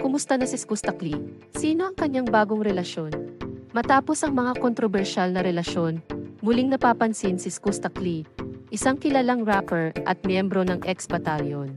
Kumusta na si Skustakli? Sino ang kanyang bagong relasyon? Matapos ang mga kontrobersyal na relasyon, muling napapansin si Skustakli, isang kilalang rapper at miyembro ng ex-batalyon.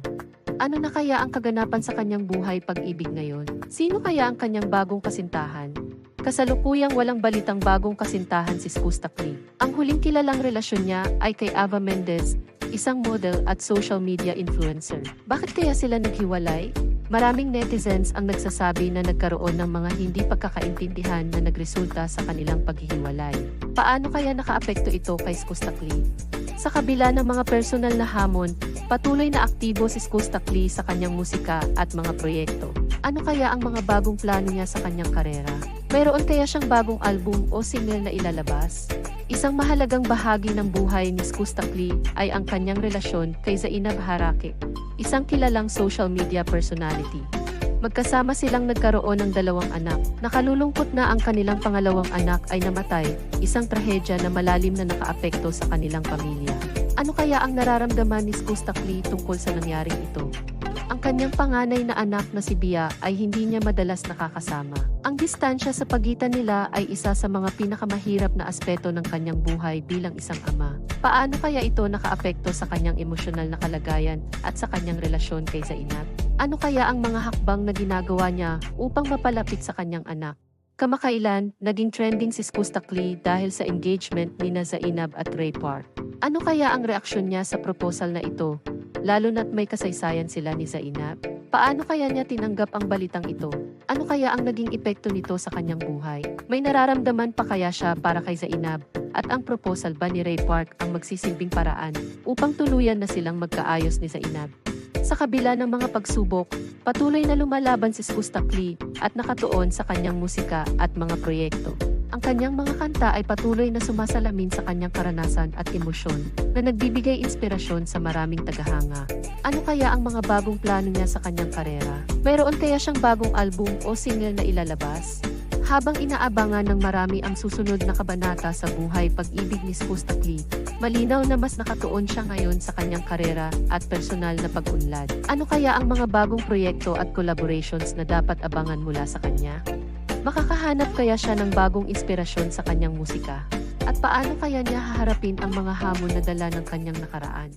Ano na kaya ang kaganapan sa kanyang buhay pag-ibig ngayon? Sino kaya ang kanyang bagong kasintahan? Kasalukuyang walang balitang bagong kasintahan si Skustakli. Ang huling kilalang relasyon niya ay kay Ava Mendez, isang model at social media influencer. Bakit kaya sila naghiwalay? Maraming netizens ang nagsasabi na nagkaroon ng mga hindi pagkakaintindihan na nagresulta sa kanilang paghihiwalay. Paano kaya nakaapekto ito kay Skustakli? Sa kabila ng mga personal na hamon, patuloy na aktibo si Skustakli sa kanyang musika at mga proyekto. Ano kaya ang mga bagong plano niya sa kanyang karera? Mayroon kaya siyang bagong album o single na ilalabas? Isang mahalagang bahagi ng buhay ni Skustakli ay ang kanyang relasyon kay Zainab Harake, isang kilalang social media personality. Magkasama silang nagkaroon ng dalawang anak. Nakalulungkot na ang kanilang pangalawang anak ay namatay, isang trahedya na malalim na nakaapekto sa kanilang pamilya. Ano kaya ang nararamdaman ni Skustakli tungkol sa nangyaring ito? Ang kanyang panganay na anak na si Bia ay hindi niya madalas nakakasama. Ang distansya sa pagitan nila ay isa sa mga pinakamahirap na aspeto ng kanyang buhay bilang isang ama. Paano kaya ito nakaapekto sa kanyang emosyonal na kalagayan at sa kanyang relasyon kay Zainab? Ano kaya ang mga hakbang na ginagawa niya upang mapalapit sa kanyang anak? Kamakailan, naging trending si Skustakli dahil sa engagement ni na Zainab at Ray Park. Ano kaya ang reaksyon niya sa proposal na ito? Lalo na't may kasaysayan sila ni Zainab. Paano kaya niya tinanggap ang balitang ito? Ano kaya ang naging epekto nito sa kanyang buhay? May nararamdaman pa kaya siya para kay Zainab? At ang proposal ba ni Ray Park ang magsisilbing paraan upang tuluyan na silang magkaayos ni Zainab? Sa kabila ng mga pagsubok, patuloy na lumalaban si Skustakli at nakatuon sa kanyang musika at mga proyekto. Ang kanyang mga kanta ay patuloy na sumasalamin sa kanyang karanasan at emosyon na nagbibigay inspirasyon sa maraming tagahanga. Ano kaya ang mga bagong plano niya sa kanyang karera? Mayroon kaya siyang bagong album o single na ilalabas? Habang inaabangan ng marami ang susunod na kabanata sa buhay pag-ibig ni Skustakli, malinaw na mas nakatuon siya ngayon sa kanyang karera at personal na pag-unlad. Ano kaya ang mga bagong proyekto at collaborations na dapat abangan mula sa kanya? Makakahanap kaya siya ng bagong inspirasyon sa kanyang musika? At paano kaya niya haharapin ang mga hamon na dala ng kanyang nakaraan?